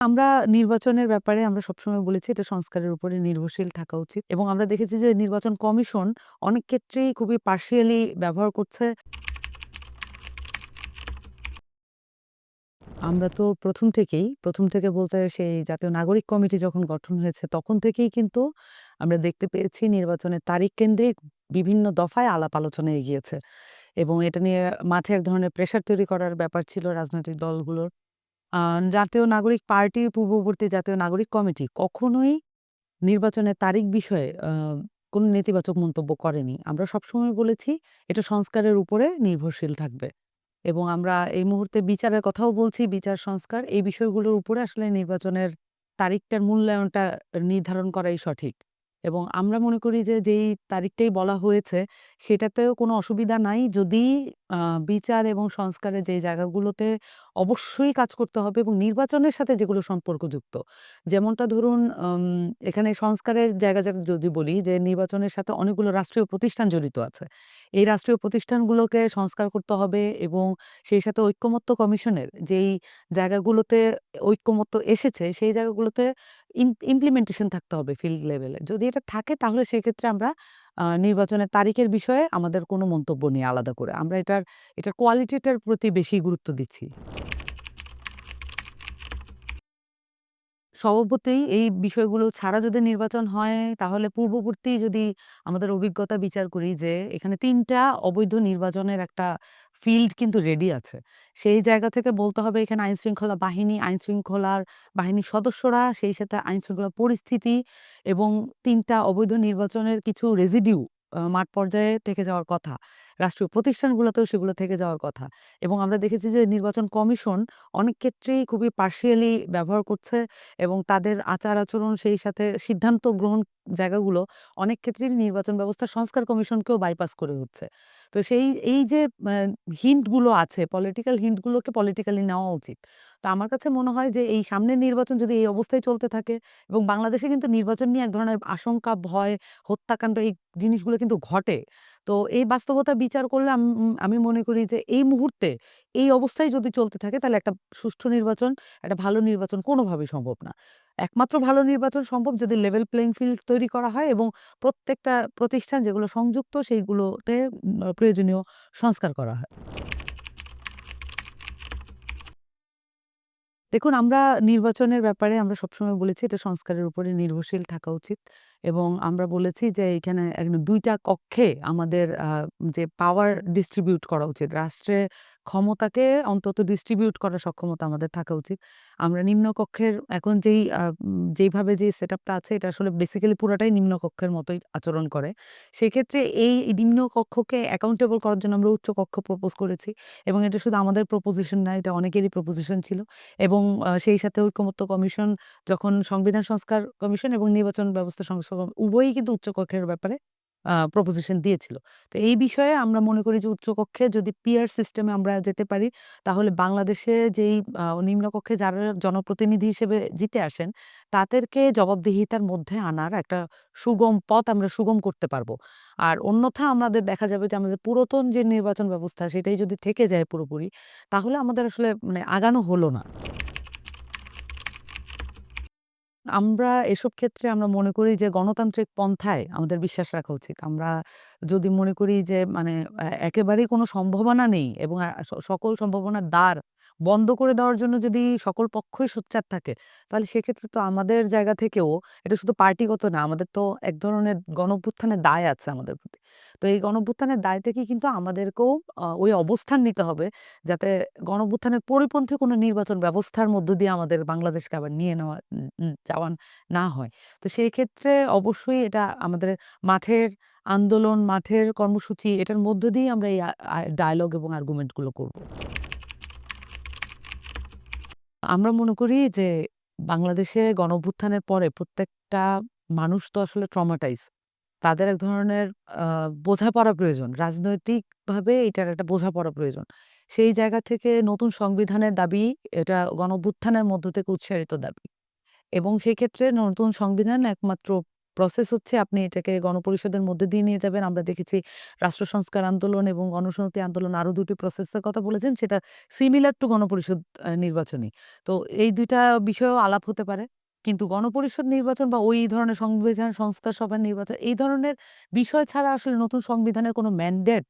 আমরা নির্বাচনের ব্যাপারে আমরা সবসময় বলেছি এটা সংস্কারের উপরে নির্ভরশীল থাকা উচিত এবং আমরা দেখেছি যে নির্বাচন কমিশন অনেক ক্ষেত্রেই খুবই পার্শিয়ালি ব্যবহার করছে। আমরা তো প্রথম থেকেই, প্রথম থেকে বলতে সেই জাতীয় নাগরিক কমিটি যখন গঠন হয়েছে তখন থেকেই কিন্তু আমরা দেখতে পেয়েছি নির্বাচনের তারিখ কেন্দ্রিক বিভিন্ন দফায় আলাপ আলোচনা এগিয়েছে এবং এটা নিয়ে মাঠে এক ধরনের প্রেশার তৈরি করার ব্যাপার ছিল রাজনৈতিক দলগুলোর। জাতীয় নাগরিক পার্টি পূর্ববর্তী জাতীয় নাগরিক কমিটি কখনোই নির্বাচনের তারিখ বিষয়ে কোনো নেতিবাচক মন্তব্য করেনি। আমরা সবসময় বলেছি এটা সংস্কারের উপরে নির্ভরশীল থাকবে। এবং আমরা এই মুহূর্তে বিচারের কথাও বলছি, বিচার সংস্কার এই বিষয়গুলোর উপরে আসলে নির্বাচনের তারিখটার মূল্যায়নটা নির্ধারণ করাই সঠিক। এবং আমরা মনে করি যে, যেই তারিখটাই বলা হয়েছে, সেটাতেও কোনো অসুবিধা নাই যদি বিচার এবং সংস্কারের যে জায়গাগুলোতে অবশ্যই কাজ করতে হবে এবং নির্বাচনের সাথে যেগুলো সম্পর্কযুক্ত। যেমনটা ধরুন এখানে সংস্কারের জায়গা যা, যদি বলি যে, নির্বাচনের সাথে অনেকগুলো রাষ্ট্রীয় প্রতিষ্ঠান জড়িত আছে। এই রাষ্ট্রীয় প্রতিষ্ঠানগুলোকে সংস্কার করতে হবে এবং সেই সাথে ঐকমত্য কমিশনের যেই জায়গাগুলোতে ঐকমত্য এসেছে, সেই জায়গাগুলোতে ইমপ্লিমেন্টেশন থাকতে হবে ফিল্ড লেভেলে। যদি এটা থাকে, তাহলে সেক্ষেত্রে আমরা নির্বাচনের তারিখের বিষয়ে আমাদের কোনো মন্তব্য নেই আলাদা করে। আমরা এটার এটার কোয়ালিটিটার প্রতি বেশি গুরুত্ব দিচ্ছি। স্বভাবতই এই বিষয়গুলো ছাড়া যদি নির্বাচন হয়, তাহলে পূর্ববর্তী যদি আমাদের অভিজ্ঞতা বিচার করি যে, এখানে তিনটা অবৈধ নির্বাচনের একটা ফিল্ড কিন্তু রেডি আছে। সেই জায়গা থেকে বলতে হবে এখানে আইন শৃঙ্খলা বাহিনী, আইন শৃঙ্খলার বাহিনীর সদস্যরা, সেই সাথে আইন আইনশৃঙ্খলা পরিস্থিতি এবং তিনটা অবৈধ নির্বাচনের কিছু রেজিডিউ মাঠ পর্যায়ে থেকে যাওয়ার কথা। রাষ্ট্রীয় প্রতিষ্ঠানগুলোতেও সেগুলো থেকে যাওয়ার কথা। এবং আমরা দেখেছি যে নির্বাচন কমিশন অনেক ক্ষেত্রেই খুবই পার্শিয়ালি ব্যবহার করছে এবং তাদের আচার-আচরণ সেই সাথে সিদ্ধান্ত গ্রহণ জায়গাগুলো অনেক ক্ষেত্রেই নির্বাচন ব্যবস্থা সংস্কার কমিশনকেও বাইপাস করে হচ্ছে। তো সেই এই যে হিন্টগুলো আছে, পলিটিক্যাল হিন্টগুলোকে পলিটিক্যালি নেওয়া উচিত। তো আমার কাছে মনে হয় যে এই সামনের নির্বাচন যদি এই অবস্থায় চলতে থাকে এবং বাংলাদেশে কিন্তু নির্বাচন নিয়ে এক ধরনের আশঙ্কা, ভয়, হত্যাকাণ্ড এই জিনিসগুলো কিন্তু ঘটে। তো এই বাস্তবতা বিচার করলে আম মনে করি যে এই মুহূর্তে এই অবস্থায় যদি চলতে থাকে তাহলে একটা সুষ্ঠু নির্বাচন, একটা ভালো নির্বাচন কোনোভাবেই সম্ভব না। একমাত্র ভালো নির্বাচন সম্ভব যদি লেভেল প্লেইং ফিল্ড তৈরি করা হয় এবং প্রত্যেকটা প্রতিষ্ঠান যেগুলো সংযুক্ত সেইগুলোতে প্রয়োজনীয় সংস্কার করা হয়। দেখুন, আমরা নির্বাচনের ব্যাপারে আমরা সবসময় বলেছি এটা সংস্কারের উপরে নির্ভরশীল থাকা উচিত এবং আমরা বলেছি যে এখানে দুইটা কক্ষে আমাদের যে পাওয়ার ডিস্ট্রিবিউট করা উচিত। রাষ্ট্রে ক্ষমতাকে অন্তত ডিস্ট্রিবিউট করার সক্ষমতা আমাদের থাকা উচিত। আমরা নিম্নকক্ষের এখন যেই যেইভাবে যে সেটআপটা আছে এটা আসলে বেসিক্যালি পুরাটাই নিম্নকক্ষের মতোই আচরণ করে। সেক্ষেত্রে এই নিম্নকক্ষকে অ্যাকাউন্টেবল করার জন্য আমরা উচ্চকক্ষ প্রপোজ করেছি এবং এটা শুধু আমাদের প্রপোজিশন না, এটা অনেকেরই প্রপোজিশন ছিল এবং সেই সাথে ঐকমত্য কমিশন যখন সংবিধান সংস্কার কমিশন এবং নির্বাচন ব্যবস্থা সংস্কার উভয়ই কিন্তু উচ্চকক্ষের ব্যাপারে প্রপোজিশন দিয়েছিল। তো এই বিষয়ে আমরা মনে করি যে, উচ্চকক্ষে যদি পিয়ার সিস্টেমে আমরা যেতে পারি, তাহলে বাংলাদেশে যেই নিম্নকক্ষে যারা জনপ্রতিনিধি হিসেবে জিতে আসেন, তাদেরকে জবাবদিহিতার মধ্যে আনার একটা সুগম পথ আমরা সুগম করতে পারব। আর অন্যথা আমাদের দেখা যাবে যে, আমাদের পুরাতন যে নির্বাচন ব্যবস্থা, সেটাই যদি থেকে যায় পুরোপুরি, তাহলে আমাদের আসলে মানে আগানো হলো না। আমরা এসব ক্ষেত্রে আমরা মনে করি যে গণতান্ত্রিক পন্থায় আমাদের বিশ্বাস রাখা উচিত। আমরা যদি মনে করি যে মানে একেবারেই কোনো সম্ভাবনা নেই এবং সকল সম্ভাবনার দ্বার বন্ধ করে দেওয়ার জন্য যদি সকল পক্ষই সোচ্চার থাকে, তাহলে সেক্ষেত্রে তো আমাদের জায়গা থেকেও এটা শুধু পার্টিগত না, আমাদের তো এক ধরনের গণঅভ্যুত্থানের দায় আছে আমাদের প্রতি। তো এই গণঅভ্যুত্থানের দায় থেকে কিন্তু আমাদেরকেও ওই অবস্থান নিতে হবে যাতে গণঅভ্যুত্থানের পরিপন্থী কোনো নির্বাচন ব্যবস্থার মধ্য দিয়ে আমাদের বাংলাদেশকে আবার নিয়ে নেওয়া যাওয়া না হয়। তো সেই ক্ষেত্রে অবশ্যই এটা আমাদের মাঠের আন্দোলন, মাঠের কর্মসূচি এটার মধ্য দিয়েই আমরা এই আ এবং আর্গুমেন্টগুলো করব। আমরা মনে করি যে বাংলাদেশে গণঅভ্যুত্থানের পরে প্রত্যেকটা মানুষ তো আসলে ট্রমাটাইজ। তাদের এক ধরনের বোঝাপড়া প্রয়োজন। রাজনৈতিকভাবে এটার একটা বোঝাপড়া প্রয়োজন। সেই জায়গা থেকে নতুন সংবিধানের দাবি, এটা গণঅভ্যুত্থানের মধ্য থেকে উৎসারিত দাবি। এবং সেক্ষেত্রে নতুন সংবিধান একমাত্র প্রসেস হচ্ছে আপনি এটাকে গণপরিষদের মধ্যে দিয়ে নিয়ে যাবেন। আমরা দেখেছি রাষ্ট্র সংস্কার আন্দোলন এবং গণসংহতি আন্দোলন আরও ২ টি প্রসেসের কথা বলেছেন সেটা সিমিলার টু গণপরিষদ, আ, নির্বাচনই। তো এই ২ টা বিষয়েও আলাপ হতে পারে। কিন্তু গণপরিষদ নির্বাচন বা ওই ধরনের সংবিধান, সংস্কার সভার নির্বাচন, এই ধরনের বিষয় ছাড়া আসলে নতুন সংবিধানের কোনো ম্যান্ডেট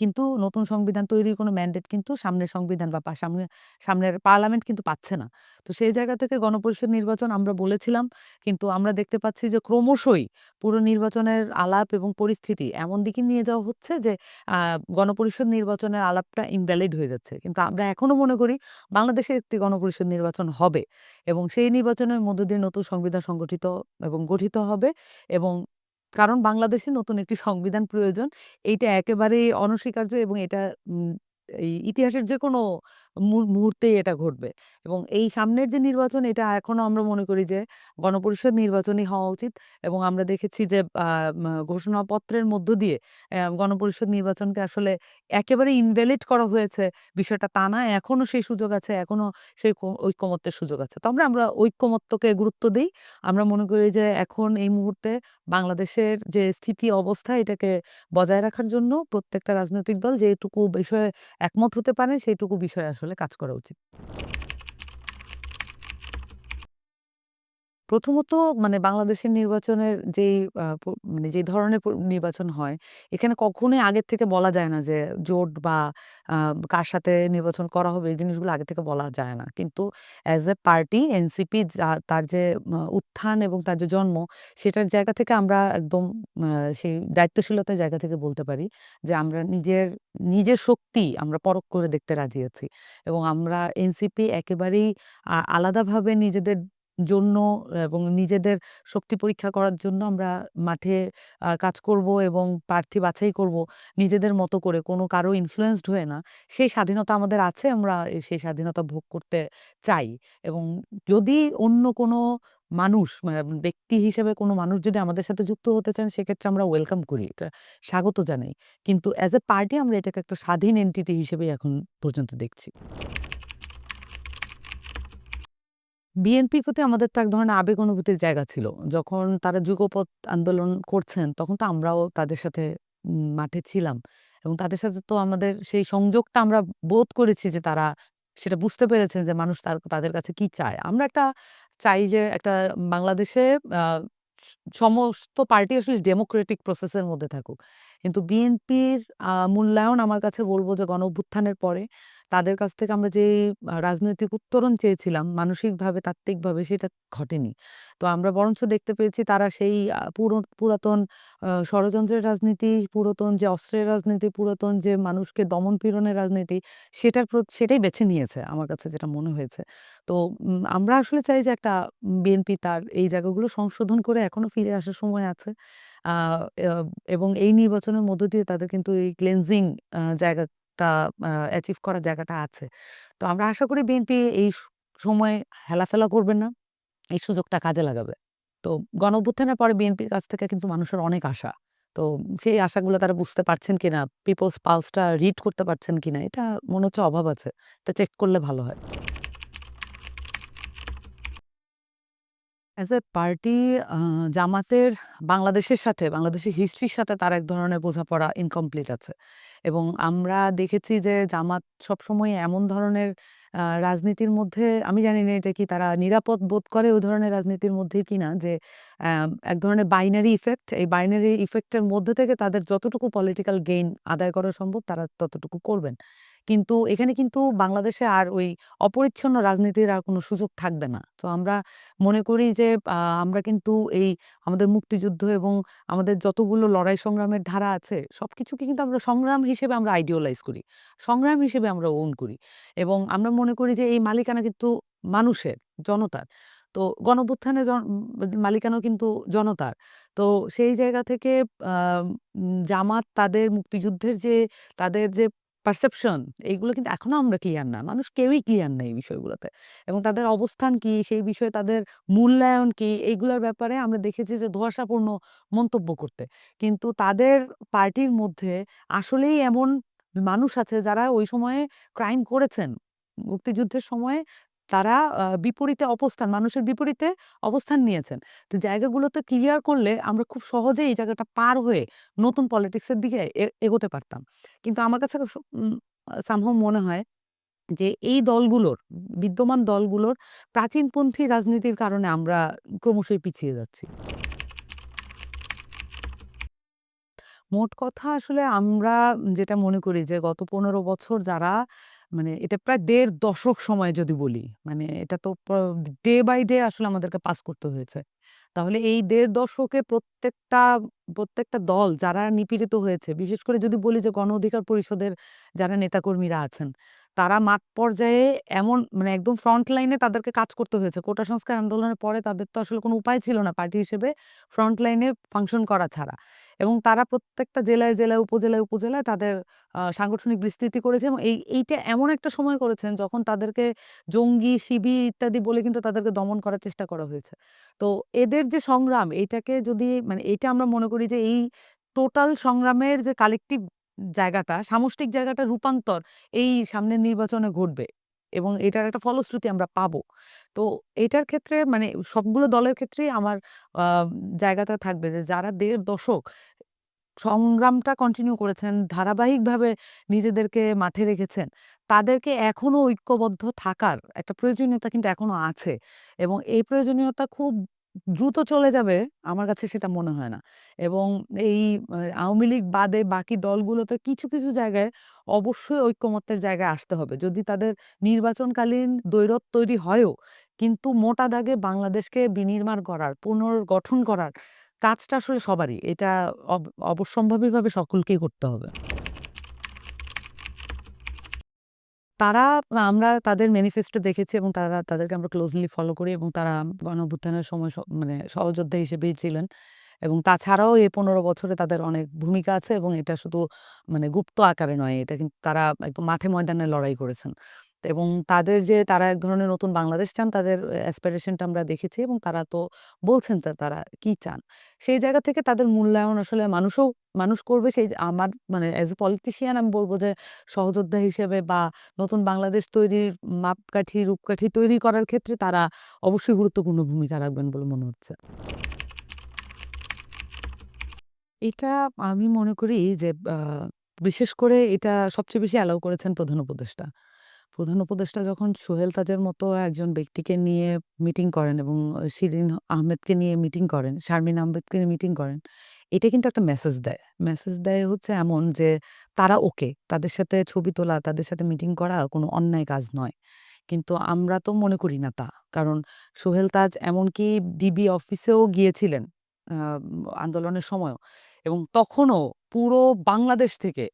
কিন্তু নতুন সংবিধান তৈরির কোনো ম্যান্ডেট কিন্তু সামনের সংবিধান বা সামনে, সামনের পার্লামেন্ট কিন্তু পাচ্ছে না। তো সেই জায়গা থেকে গণপরিষদ নির্বাচন আমরা বলেছিলাম, কিন্তু আমরা দেখতে পাচ্ছি যে ক্রমশই পুরো নির্বাচনের আলাপ এবং পরিস্থিতি এমন দিকে নিয়ে যাওয়া হচ্ছে যে গণপরিষদ নির্বাচনের আলাপটা ইনভ্যালিড হয়ে যাচ্ছে। কিন্তু আমরা এখনও মনে করি বাংলাদেশে একটি গণপরিষদ নির্বাচন হবে এবং সেই নির্বাচনের মধ্য দিয়ে নতুন সংবিধান সংগঠিত এবং গঠিত হবে এবং কারণ বাংলাদেশে নতুন একটি সংবিধান প্রয়োজন। এইটা একেবারেই অনস্বীকার্য এবং এটা এই ইতিহাসের যেকোনো মু মুহূর্তেই এটা ঘটবে এবং এই সামনের যে নির্বাচন এটা এখনও আমরা মনে করি যে গণপরিষদ নির্বাচনই হওয়া উচিত এবং আমরা দেখেছি যে ঘোষণাপত্রের মধ্য দিয়ে গণপরিষদ নির্বাচনকে আসলে একেবারে ইনভ্যালিড করা হয়েছে বিষয়টা তা না। এখনও সেই সুযোগ আছে, এখনও সেই ঐ ঐকমত্যের সুযোগ আছে। তো আমরা আমরা ঐকমত্যকে গুরুত্ব দিই আমরা মনে করি যে এখন এই মুহূর্তে বাংলাদেশের যে স্থিতি অবস্থা এটাকে বজায় রাখার জন্য প্রত্যেকটা রাজনৈতিক দল যেটুকু বিষয়ে একমত হতে পারে সেইটুকু বিষয়ে আসলে কাজ করা উচিত। প্রথমত মানে বাংলাদেশের নির্বাচনের যেই মানে যে ধরনের নির্বাচন হয়, এখানে কখনোই আগের থেকে বলা যায় না যে জোট বা কার সাথে নির্বাচন করা হবে এই জিনিসগুলো আগে থেকে বলা যায় না। কিন্তু অ্যাজ এ পার্টি এনসিপি যা তার যে উত্থান এবং তার যে জন্ম সেটার জায়গা থেকে আমরা একদম সেই দায়িত্বশীলতার জায়গা থেকে বলতে পারি যে আমরা নিজের, নিজের শক্তি আমরা পরখ করে দেখতে রাজি আছি। এবং আমরা এনসিপি একেবারেই আলাদাভাবে নিজেদের জন্য এবং নিজেদের শক্তি পরীক্ষা করার জন্য আমরা মাঠে কাজ করব এবং প্রার্থী বাছাই করব নিজেদের মতো করে কোনো কারও ইনফ্লুয়েন্সড হয়ে না। সেই স্বাধীনতা আমাদের আছে, আমরা সেই স্বাধীনতা ভোগ করতে চাই এবং যদি অন্য কোনো মানুষ ব্যক্তি হিসেবে কোনো মানুষ যদি আমাদের সাথে যুক্ত হতে চান, সেক্ষেত্রে আমরা ওয়েলকাম করি। এটা স্বাগত জানাই। কিন্তু অ্যাজ এ পার্টি আমরা এটাকে একটা স্বাধীন এন্টিটি হিসেবেই এখন পর্যন্ত দেখছি। বিএনপির প্রতি আমাদের তো এক ধরনের আবেগ অনুভূতির জায়গা ছিল। যখন তারা যুগপৎ আন্দোলন করছেন, তখন তো আমরাও তাদের সাথে মাঠে ছিলাম। এবং তাদের সাথে তো আমাদের সেই সংযোগটা আমরা বোধ করেছি যে তারা সেটা বুঝতে পেরেছেন যে মানুষ তার, তাদের কাছে কি চায়। আমরা একটা চাই যে একটা বাংলাদেশে সমস্ত পার্টি আসলে ডেমোক্রেটিক প্রসেসের মধ্যে থাকুক। কিন্তু বিএনপির মূল্যায়ন আমার কাছে বলব যে গণঅভ্যুত্থানের পরে তাদের কাছ থেকে আমরা যে রাজনৈতিক উত্তরণ চেয়েছিলাম মানসিকভাবে, তাত্ত্বিকভাবে সেটা ঘটেনি। তো আমরা বরঞ্চ দেখতে পেয়েছি তারা সেই পুরাতন ষড়যন্ত্রের রাজনীতি, পুরাতন যে অস্ত্রের রাজনীতি, পুরাতন যে মানুষকে দমন-পীড়নের রাজনীতি সেটার সেটাই বেছে নিয়েছে আমার কাছে যেটা মনে হয়েছে। তো আমরা আসলে চাই যে একটা বিএনপি তার এই জায়গাগুলো সংশোধন করে এখনও ফিরে আসার সময় আছে। এবং এই নির্বাচনের মধ্য দিয়ে তাদের কিন্তু এই ক্লিনজিং আ আ অ্যাচিভ করার জায়গাটা আছে। তো আমরা আশা করি বিএনপি এই সময়ে হেলাফেলা করবে না। এই সুযোগটা কাজে লাগাবে। তো গণঅভ্যুত্থানের পরে বিএনপির কাছ থেকে কিন্তু মানুষের অনেক আশা। তো সেই আশাগুলো তারা বুঝতে পারছেন কিনা, পিপলস পালসটা রিড করতে পারছেন কিনা এটা মনে হচ্ছে অভাব আছে। এটা চেক করলে ভালো হয়। অ্যাজ এ পার্টি জামাতের বাংলাদেশের সাথে, বাংলাদেশের হিস্ট্রির সাথে তার এক ধরনের বোঝাপড়া ইনকমপ্লিট আছে। এবং আমরা দেখেছি যে জামাত সবসময় এমন ধরনের রাজনীতির মধ্যে আমি জানি না এটা কি তারা নিরাপদ বোধ করে ওই ধরনের রাজনীতির মধ্যেই কিনা যে এক ধরনের বাইনারি ইফেক্ট, এই বাইনারি ইফেক্টের মধ্যে থেকে তাদের যতটুকু পলিটিক্যাল গেইন আদায় করা সম্ভব তারা ততটুকু করবেন। কিন্তু এখানে কিন্তু বাংলাদেশে আর ওই অপরিচ্ছন্ন রাজনীতির আর কোনো সুযোগ থাকবে না। তো আমরা মনে করি যে আমরা কিন্তু এই আমাদের মুক্তিযুদ্ধ এবং আমাদের যতগুলো লড়াই সংগ্রামের ধারা আছে সব কিছুকে কিন্তু আমরা সংগ্রাম হিসেবে আমরা আইডিয়ালাইজ করি। সংগ্রাম হিসেবে আমরা ওন করি। এবং আমরা মনে করি যে এই মালিকানা কিন্তু মানুষের, জনতার। তো গণঅভ্যুত্থানের জন মালিকানাও কিন্তু জনতার। তো সেই জায়গা থেকে জামাত তাদের মুক্তিযুদ্ধের যে তাদের যে পারসেপশন এইগুলো কিন্তু এখনও আমরা ক্লিয়ার না। মানুষ কেউই ক্লিয়ার না এই বিষয়গুলোতে। এবং তাদের অবস্থান কি, সেই বিষয়ে তাদের মূল্যায়ন কি এইগুলোর ব্যাপারে আমরা দেখেছি যে ধোয়াশাপূর্ণ মন্তব্য করতে। কিন্তু তাদের পার্টির মধ্যে আসলেই এমন মানুষ আছে যারা ওই সময়ে ক্রাইম করেছেন। মুক্তিযুদ্ধের সময়ে তারা বিপরীতে অবস্থান, মানুষের বিপরীতে অবস্থান নিয়েছেন। তো জায়গাগুলোতে ক্লিয়ার করলে আমরা খুব সহজেই এই জায়গাটা পার হয়ে নতুন পলিটিক্স এর দিকে এগোতে পারতাম। কিন্তু আমার কাছে স, উম সামহাউ মনে হয় যে এই দলগুলোর, বিদ্যমান দলগুলোর প্রাচীনপন্থী রাজনীতির কারণে আমরা ক্রমশই পিছিয়ে যাচ্ছি। মোট কথা আসলে আমরা যেটা মনে করি যে গত ১৫ বছর যারা মানে এটা প্রায় দেড় দশক সময় যদি বলি, মানে এটা তো ডে বাই ডে আসলে আমাদেরকে পাস করতে হয়েছে। তাহলে এই দেড় দশকে প্রত্যেকটা প্রত্যেকটা দল যারা নিপীড়িত হয়েছে, বিশেষ করে যদি বলি যে গণ অধিকার পরিষদের যারা নেতাকর্মীরা আছেন, তারা মাঠ পর্যায়ে এমন মানে একদম ফ্রন্ট লাইনে তাদেরকে কাজ করতে হয়েছে। কোটা সংস্কার আন্দোলনের পরে তাদের তো আসলে কোনো উপায় ছিল না পার্টি হিসেবে ফ্রন্ট লাইনে ফাংশন করা ছাড়া। এবং তারা প্রত্যেকটা জেলায়, জেলায়, উপজেলায়, উপজেলায় তাদের সাংগঠনিক বিস্তৃতি করেছে এবং এই এইটা এমন একটা সময় করেছেন যখন তাদেরকে জঙ্গি, শিবির ইত্যাদি বলে কিন্তু তাদেরকে দমন করার চেষ্টা করা হয়েছে। তো এদের যে সংগ্রাম এইটাকে যদি মানে এইটা আমরা মনে করি যে এই টোটাল সংগ্রামের যে কালেকটিভ জায়গাটা, সামষ্টিক জায়গাটা রূপান্তর এই সামনের নির্বাচনে ঘটবে এবং এটার একটা ফলশ্রুতি আমরা পাবো। তো এটার ক্ষেত্রে মানে সবগুলো দলের ক্ষেত্রেই আমার জায়গাটা থাকবে যে যারা দেড় দশক সংগ্রামটা কন্টিনিউ করেছেন, ধারাবাহিকভাবে নিজেদেরকে মাঠে রেখেছেন, তাদেরকে এখনও ঐক্যবদ্ধ থাকার একটা প্রয়োজনীয়তা কিন্তু এখনও আছে এবং এই প্রয়োজনীয়তা খুব দ্রুত চলে যাবে আমার কাছে সেটা মনে হয় না। এবং এই আওয়ামী লীগ বাদে বাকি দলগুলোতে কিছু, কিছু জায়গায় অবশ্যই ঐকমত্যের জায়গায় আসতে হবে। যদি তাদের নির্বাচনকালীন দ্বৈরথ তৈরি হয়ও, কিন্তু মোটা দাগে বাংলাদেশকে বিনির্মাণ করার, পুনর্গঠন করার কাজটা আসলে সবারই। এটা অব অবশ্যম্ভাবীভাবে সকলকেই করতে হবে। তারা আমরা তাদের ম্যানিফেস্টো দেখেছি এবং তারা তাদেরকে আমরা ক্লোজলি ফলো করি এবং তারা গণঅভ্যুত্থানের সময় মানে সহযোদ্ধা হিসেবেই ছিলেন। এবং তাছাড়াও এই ১৫ বছরে তাদের অনেক ভূমিকা আছে এবং এটা শুধু মানে গুপ্ত আকারে নয়। এটা কিন্তু তারা একদম মাঠে ময়দানে লড়াই করেছেন। এবং তাদের যে তারা এক ধরনের নতুন বাংলাদেশ চান তাদের অ্যাসপিরেশন টা আমরা দেখেছি এবং তারা তো বলছেন যে তারা কি চান। সেই জায়গা থেকে তাদের মূল্যায়ন আসলে মানুষও মানুষ করবে সেই আমার মানে অ্যাজ এ পলিটিশিয়ান আমি বলব যে সহযোদ্ধা হিসেবে বা নতুন বাংলাদেশ তৈরির মাপকাঠি, রূপকাঠি তৈরি করার ক্ষেত্রে তারা অবশ্যই গুরুত্বপূর্ণ ভূমিকা রাখবেন বলে মনে হচ্ছে। এটা আমি মনে করি যে বিশেষ করে এটা সবচেয়ে বেশি অ্যালাউ করেছেন প্রধান উপদেষ্টা। প্রধান উপদেষ্টা যখন সোহেল তাজের মতো একজন ব্যক্তিকে নিয়ে মিটিং করেন এবং শিরিন আহমেদকে নিয়ে মিটিং করেন, শারমিন আহমেদকে নিয়ে মিটিং করেন, এটা কিন্তু একটা মেসেজ দেয়। মেসেজ দেয় হচ্ছে এমন যে তারা ওকে। তাদের সাথে ছবি তোলা, তাদের সাথে মিটিং করা কোনো অন্যায় কাজ নয়। কিন্তু আমরা তো মনে করি না তা। কারণ সোহেল তাজ এমনকি ডিবি অফিসেও গিয়েছিলেন আন্দোলনের সময়ও। এবং তখনও পুরো বাংলাদেশ থেকে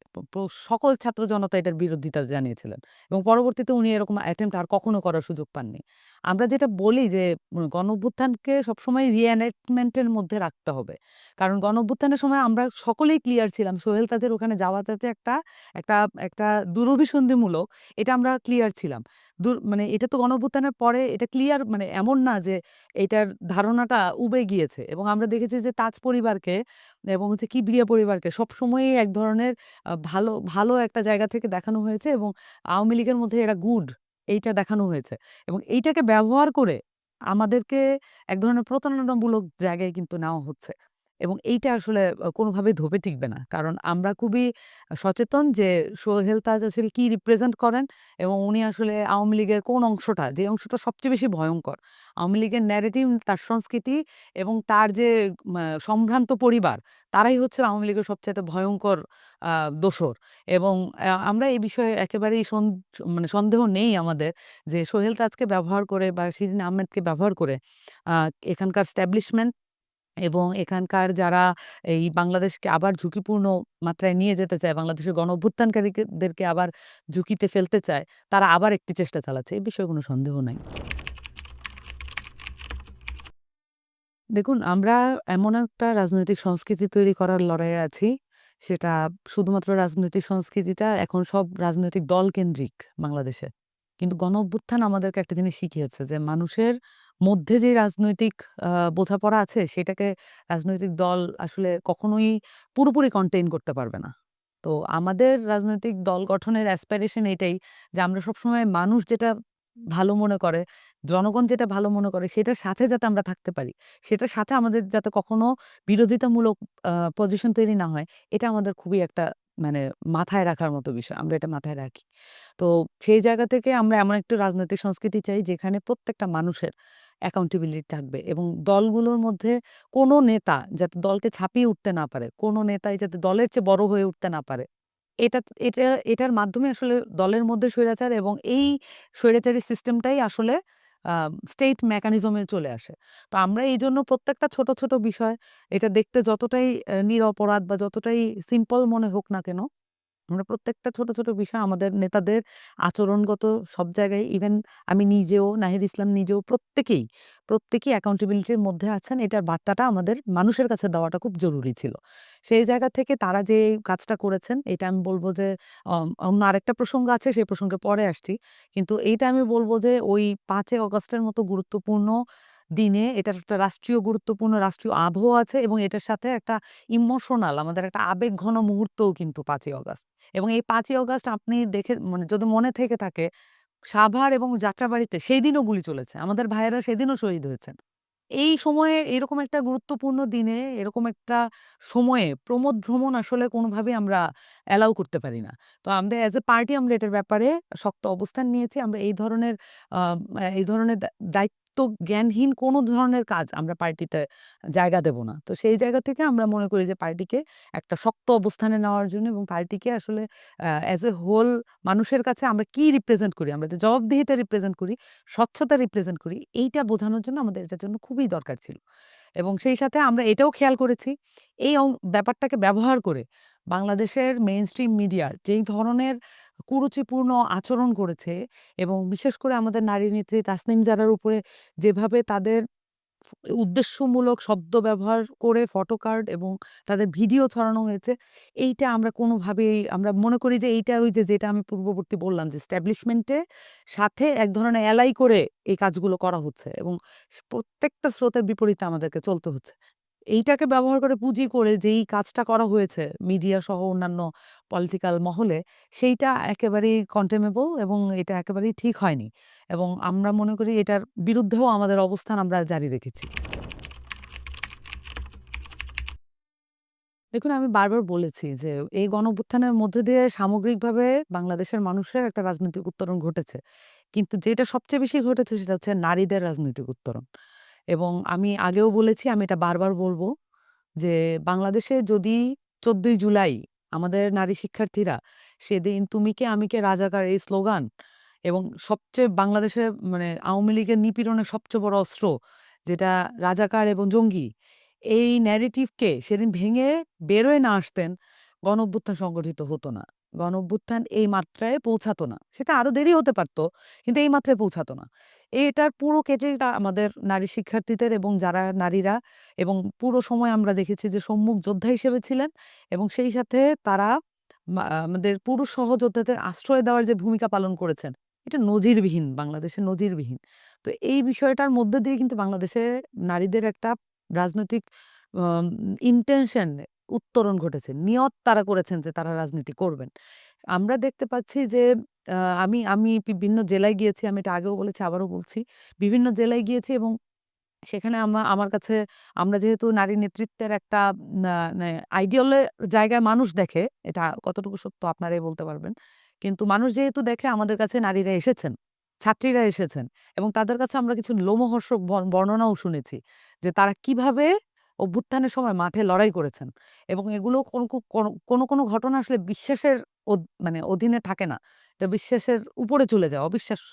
সকল ছাত্র জনতা এটার বিরোধিতা জানিয়েছিলেন। এবং পরবর্তীতে উনি এরকম অ্যাটেম্প্ট আর কখনো করার সুযোগ পাননি। আমরা যেটা বলি যে, উম, গণঅভ্যুত্থানকে সবসময় এর মধ্যে রাখতে হবে। কারণ গণঅভ্যুত্থানের সময় আমরা সকলেই ক্লিয়ার ছিলাম, সোহেল তাজের ওখানে যাওয়াটা যে একটা একটা একটা দুরভিসন্ধিমূলক, এটা আমরা ক্লিয়ার ছিলাম। দূর মানে এটা তো গণঅভ্যুত্থানের পরে এটা ক্লিয়ার মানে এমন না যে, এটার ধারণাটা উবে গিয়েছে এবং আমরা দেখেছি যে তাজ পরিবারকে এবং হচ্ছে কিবরিয়া পরিবারকে সবসময়ই এক ধরনের ভালো, ভালো একটা জায়গা থেকে দেখানো হয়েছে এবং আওয়ামী লীগের মধ্যে এরা গুড এইটা দেখানো হয়েছে। এবং এইটাকে ব্যবহার করে আমাদেরকে এক ধরনের প্রতারণামূলক জায়গায় কিন্তু নেওয়া হচ্ছে। এবং এইটা আসলে কোনোভাবেই ধোপে টিকবে না। কারণ আমরা খুবই সচেতন যে সোহেল তাজ আসলে কি রিপ্রেজেন্ট করেন এবং উনি আসলে আওয়ামী লীগের কোন অংশটা, যে অংশটা সবচেয়ে বেশি ভয়ঙ্কর আওয়ামী লীগের ন্যারেটিভ, তার সংস্কৃতি এবং তার যে সম্ভ্রান্ত পরিবার, তারাই হচ্ছে আওয়ামী লীগের সবচেয়ে ভয়ঙ্কর আ দোসর। এবং আমরা এই বিষয়ে একেবারেই মানে সন্দেহ নেই আমাদের যে সোহেল তাজকে ব্যবহার করে বা শিরিন আহমেদকে ব্যবহার করে এখানকার এস্টাবলিশমেন্ট এবং এখানকার যারা এই বাংলাদেশকে আবার ঝুঁকিপূর্ণ মাত্রায় নিয়ে যেতে চায়, বাংলাদেশের গণঅভ্যুত্থানকারীকে দেরকে আবার ঝুঁকিতে ফেলতে চায়, তারা আবার একটি চেষ্টা চালাচ্ছে। এ বিষয়ে কোনো সন্দেহ নাই। দেখুন আমরা এমন একটা রাজনৈতিক সংস্কৃতি তৈরি করার লড়াইয়ে আছি। সেটা শুধুমাত্র রাজনৈতিক সংস্কৃতিটা এখন সব রাজনৈতিক দলকেন্দ্রিক বাংলাদেশে। কিন্তু গণ অভ্যুত্থান আমাদেরকে একটা জিনিস শিখিয়েছে যে মানুষের মধ্যে যে রাজনৈতিক বোঝাপড়া আছে সেটাকে রাজনৈতিক দল আসলে কখনোই পুরোপুরি কন্টেইন করতে পারবে না। তো আমাদের রাজনৈতিক দল গঠনের অ্যাসপিরেশন এটাই যে আমরা সবসময় মানুষ যেটা ভালো মনে করে, জনগণ যেটা ভালো মনে করে সেটার সাথে যাতে আমরা থাকতে পারি। সেটার সাথে আমাদের যাতে কখনো বিরোধিতামূলক পজিশন তৈরি না হয়, এটা আমাদের খুবই একটা মানে মাথায় রাখার মতো বিষয়। আমরা এটা মাথায় রাখি। তো সেই জায়গা থেকে আমরা এমন একটা রাজনৈতিক সংস্কৃতি চাই যেখানে প্রত্যেকটা মানুষের অ্যাকাউন্টেবিলিটি থাকবে এবং দলগুলোর মধ্যে কোনো নেতা যাতে দলকে ছাপিয়ে উঠতে না পারে, কোনো নেতাই যাতে দলের চেয়ে বড় হয়ে উঠতে না পারে। এটা এটা এটার মাধ্যমে আসলে দলের মধ্যে স্বৈরাচার এবং এই স্বৈরাচারী সিস্টেমটাই আসলে স্টেট মেকানিজমে চলে আসে। তো আমরা এই জন্য প্রত্যেকটা ছোট, ছোট বিষয় এটা দেখতে যতটাই নিরপরাধ বা যতটাই সিম্পল মনে হোক না কেন আমরা প্রত্যেকটা ছোট, ছোট বিষয় আমাদের নেতাদের আচরণগত সব জায়গায় ইভেন আমি নিজেও, নাহিদ ইসলাম নিজেও প্রত্যেকেই, প্রত্যেকেই অ্যাকাউন্টেবিলিটির মধ্যে আছেন। এটার বার্তাটা আমাদের মানুষের কাছে দেওয়াটা খুব জরুরি ছিল। সেই জায়গা থেকে তারা যে কাজটা করেছেন এটা আমি বলব যে অন্য আরেকটা প্রসঙ্গ আছে সেই প্রসঙ্গে পরে আসছি। কিন্তু এইটা আমি বলব যে ওই ৫ অগস্টের মতো গুরুত্বপূর্ণ দিনে এটার একটা রাষ্ট্রীয় গুরুত্বপূর্ণ রাষ্ট্রীয় আবহ আছে এবং এটার সাথে একটা ইমোশনাল আমাদের একটা আবেগঘন মুহূর্তও কিন্তু পাঁচই অগাস্ট। এবং এই পাঁচই অগাস্ট আপনি দেখে মানে যদি মনে থেকে থাকে, সাভার এবং যাত্রাবাড়ীতে সেদিনও গুলি চলেছে। আমাদের ভাইয়েরা সেদিনও শহীদ হয়েছেন। এই সময়ে এরকম একটা গুরুত্বপূর্ণ দিনে, এরকম একটা সময়ে প্রমোদ ভ্রমণ আসলে কোনোভাবেই আমরা অ্যালাউ করতে পারি না। তো আমরা অ্যাজ এ পার্টি আমরা এটার ব্যাপারে শক্ত অবস্থান নিয়েছি। আমরা এই ধরনের এই ধরনের দা দায়িত্ব জ্ঞানহীন কোনো ধরনের কাজ আমরা পার্টিতে জায়গা দেব না। তো সেই জায়গা থেকে আমরা মনে করি যে পার্টিকে একটা শক্ত অবস্থানে নেওয়ার জন্য এবং পার্টিকে আসলে অ্যাজ এ হোল মানুষের কাছে আমরা কি রিপ্রেজেন্ট করি, আমরা যে জবাবদিহিতা রিপ্রেজেন্ট করি, স্বচ্ছতা রিপ্রেজেন্ট করি, এইটা বোঝানোর জন্য আমাদের এটার জন্য খুবই দরকার ছিল। এবং সেই সাথে আমরা এটাও খেয়াল করেছি, এই ব্যাপারটাকে ব্যবহার করে বাংলাদেশের মেইনস্ট্রিম মিডিয়া যেই ধরনের কুরুচিপূর্ণ আচরণ করেছে এবং বিশেষ করে আমাদের নারী নেত্রী তাসনিম জারার উপরে যেভাবে তাদের উদ্দেশ্যমূলক শব্দ ব্যবহার করে ফটোকার্ড এবং তাদের ভিডিও ছড়ানো হয়েছে। এইটা আমরা কোনোভাবেই আমরা মনে করি যে এইটা ওই যে যেটা আমি পূর্ববর্তী বললাম যে এস্টাবলিশমেন্ট এর সাথে এক ধরনের অ্যালাই করে এই কাজগুলো করা হচ্ছে এবং প্রত্যেকটা স্রোতের বিপরীতে আমাদেরকে চলতে হচ্ছে। এইটাকে ব্যবহার করে পুঁজি করে যেই কাজটা করা হয়েছে, মিডিয়া সহ অন্যান্য পলিটিক্যাল মহলে, সেইটা একেবারেই কন্টেমেবল এবং এটা একেবারেই ঠিক হয়নি। এবং আমরা মনে করি এটার বিরুদ্ধেও আমাদের অবস্থান আমরা জারি রেখেছি। দেখুন, আমি বারবার বলেছি যে এই গণঅভ্যুত্থানের মধ্যে দিয়ে সামগ্রিকভাবে বাংলাদেশের মানুষের একটা রাজনৈতিক উত্তরণ ঘটেছে। কিন্তু যেটা সবচেয়ে বেশি ঘটেছে সেটা হচ্ছে নারীদের রাজনৈতিক উত্তরণ। এবং আমি আগেও বলেছি আমি এটা বারবার বলব যে বাংলাদেশে যদি ১৪ই জুলাই আমাদের নারী শিক্ষার্থীরা সেদিন "তুমি কে আমি কে রাজাকার" এই স্লোগান এবং সবচেয়ে বাংলাদেশে মানে আওয়ামী লীগের নিপীড়নের সবচেয়ে বড় অস্ত্র যেটা রাজাকার এবং জঙ্গি, এই ন্যারেটিভকে সেদিন ভেঙে বেরোয় না আসতেন, গণঅভ্যুত্থান সংগঠিত হতো না। গণঅভ্যুত্থান এই মাত্রায় পৌঁছাতো না। সেটা আরও দেরি হতে পারত, কিন্তু এই মাত্রায় পৌঁছাতো না। এটার পুরো ক্রেডিটটা আমাদের নারী শিক্ষার্থীদের এবং যারা নারীরা এবং পুরো সময় আমরা দেখেছি যে সম্মুখ যোদ্ধা হিসেবে ছিলেন এবং সেই সাথে তারা আমাদের পুরুষ সহযোদ্ধাদের আশ্রয় দেওয়ার যে ভূমিকা পালন করেছেন, এটা নজিরবিহীন, বাংলাদেশে নজিরবিহীন। তো এই বিষয়টার মধ্যে দিয়ে কিন্তু বাংলাদেশে নারীদের একটা রাজনৈতিক ইনটেনশন উত্তরণ ঘটেছে। নিয়ত তারা করেছেন যে তারা রাজনীতি করবেন। আমরা দেখতে পাচ্ছি যে আমি আমি বিভিন্ন জেলায় গিয়েছি। আমি এটা আগেও বলেছি, আবারও বলছি। বিভিন্ন জেলায় গিয়েছি এবং সেখানে আমা আমার কাছে আমরা যেহেতু নারী নেতৃত্বের একটা আইডিয়াল জায়গায় মানুষ দেখে, এটা কতটুকু সত্য আপনারাই বলতে পারবেন। কিন্তু মানুষ যেহেতু দেখে আমাদের কাছে নারীরা এসেছেন, ছাত্রীরা এসেছেন এবং তাদের কাছে আমরা কিছু লোমহর্ষক বর বর্ণনাও শুনেছি যে তারা কীভাবে অভ্যুত্থানের সময় মাঠে লড়াই করেছেন এবং এগুলো কোনো কোনো ঘটনা আসলে বিশ্বাসের মানে অধীনে থাকে না। এটা বিশ্বাসের উপরে চলে যায়, অবিশ্বাস্য।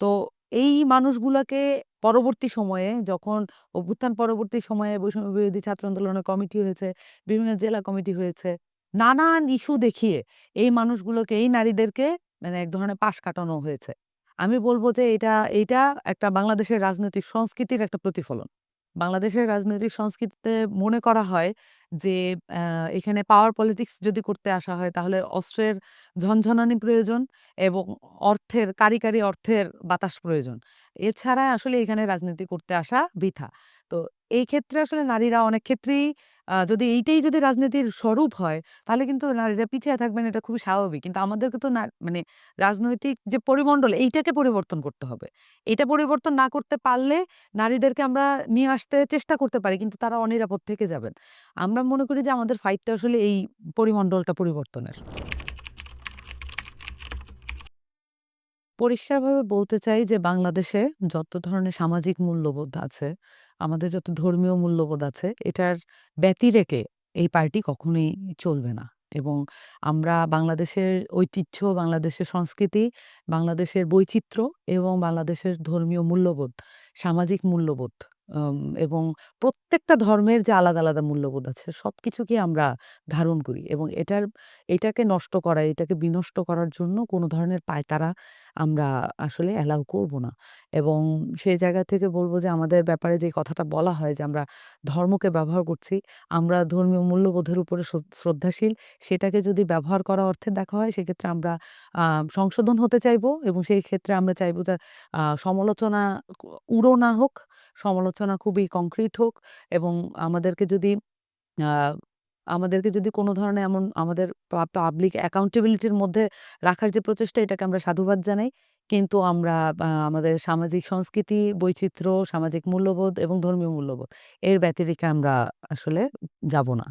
তো এই মানুষগুলোকে পরবর্তী সময়ে যখন অভ্যুত্থান পরবর্তী সময়ে বৈষম্য বিরোধী ছাত্র আন্দোলনের কমিটি হয়েছে, বিভিন্ন জেলা কমিটি হয়েছে, নানান ইস্যু দেখিয়ে এই মানুষগুলোকে, এই নারীদেরকে মানে এক ধরনের পাশ কাটানো হয়েছে। আমি বলব যে এটা এটা একটা বাংলাদেশের রাজনৈতিক সংস্কৃতির একটা প্রতিফলন। বাংলাদেশের রাজনৈতিক সংস্কৃতিতে মনে করা হয় যে এখানে পাওয়ার পলিটিক্স যদি করতে আসা হয়, তাহলে অস্ত্রের ঝনঝনানি প্রয়োজন এবং অর্থের কারিকারি অর্থের বাতাস প্রয়োজন। এছাড়া আসলে এখানে রাজনীতি করতে আসা বৃথা। তো এই ক্ষেত্রে আসলে নারীরা অনেক ক্ষেত্রেই যদি এইটাই যদি রাজনীতির স্বরূপ হয়, তাহলে কিন্তু নারীরা পিছিয়ে থাকবেন এটা খুবই স্বাভাবিক। কিন্তু আমাদেরকে তো মানে রাজনৈতিক যে পরিমণ্ডল এইটাকে পরিবর্তন করতে হবে। এটা পরিবর্তন না করতে পারলে নারীদেরকে আমরা নিয়ে আসতে চেষ্টা করতে পারি কিন্তু তারা অনিরাপদ থেকে যাবেন। আমরা মনে করি যে আমাদের ফাইটটা আসলে এই পরিমণ্ডলটা পরিবর্তনের। পরিষ্কারভাবে বলতে চাই যে বাংলাদেশে যত ধরনের সামাজিক মূল্যবোধ আছে, আমাদের যত ধর্মীয় মূল্যবোধ আছে, এটার ব্যতিরেকে এই পার্টি কখনোই চলবে না। এবং আমরা বাংলাদেশের ঐতিহ্য, বাংলাদেশের সংস্কৃতি, বাংলাদেশের বৈচিত্র্য এবং বাংলাদেশের ধর্মীয় মূল্যবোধ, সামাজিক মূল্যবোধ এবং প্রত্যেকটা ধর্মের যে আলাদা, আলাদা মূল্যবোধ আছে সবকিছুকেই আমরা ধারণ করি এবং এটার এটাকে নষ্ট করা, এটাকে বিনষ্ট করার জন্য কোনো ধরনের পায়তারা আমরা আসলে অ্যালাউ করব না। এবং সেই জায়গা থেকে বলব যে আমাদের ব্যাপারে যে কথাটা বলা হয় যে আমরা ধর্মকে ব্যবহার করছি, আমরা ধর্মীয় মূল্যবোধের উপরে শ্রদ্ধাশীল, সেটাকে যদি ব্যবহার করা অর্থে দেখা হয় সেক্ষেত্রে আমরা সংশোধন হতে চাইব এবং সেই ক্ষেত্রে আমরা চাইব যে সমালোচনা উড়ো না হোক, সমালোচনা খুবই কংক্রিট হোক এবং আমাদেরকে যদি আমাদেরকে যদি কোনো ধরনের এমন আমাদের পাবলিক অ্যাকাউন্টেবিলিটির মধ্যে রাখার যে প্রচেষ্টা এটাকে আমরা সাধুবাদ জানাই। কিন্তু আমরা আমাদের সামাজিক সংস্কৃতি, বৈচিত্র্য, সামাজিক মূল্যবোধ এবং ধর্মীয় মূল্যবোধ এর ব্যতিরেকে আমরা আসলে যাব না।